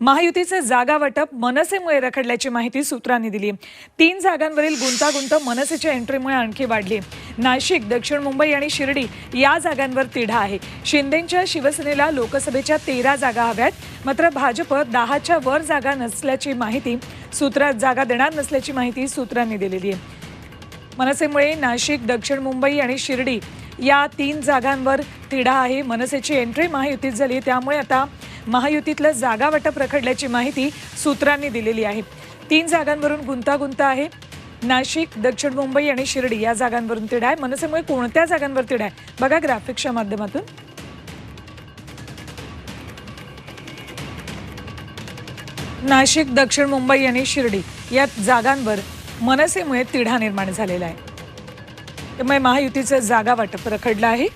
महायुतीचं जागा वाटप मनसेमुळे रखडल्याची माहिती सूत्रांनी दिली. तीन जागांवरील गुंतागुंत मनसेच्या एंट्रीमुळे आणखी वाढली. नाशिक दक्षिण मुंबई आणि शिर्डी या जागांवर तिढा आहे. शिंदेच्या शिवसेनेला लोकसभेच्या तेरा जागा हव्यात मात्र भाजप दहाच्या वर जागा नसल्याची माहिती सूत्रात जागा देणार नसल्याची माहिती सूत्रांनी दिलेली आहे. मनसेमुळे नाशिक दक्षिण मुंबई आणि शिर्डी या तीन जागांवर तिढा आहे. मनसेची एंट्री महायुतीत झाली त्यामुळे आता महायुतीतलं जागा वाटप रखडल्याची माहिती सूत्रांनी दिलेली आहे. तीन जागांवरून गुंतागुंत आहे. नाशिक दक्षिण मुंबई आणि शिर्डी या जागांवरून तिढा आहे. मनसेमुळे कोणत्या जागांवर तिढा आहे? बघा ग्राफिक्सच्या माध्यमातून. नाशिक दक्षिण मुंबई आणि शिर्डी या जागांवर मनसेमुळे तिढा निर्माण झालेला आहे. त्यामुळे महायुतीचं जागा वाटप रखडलं आहे.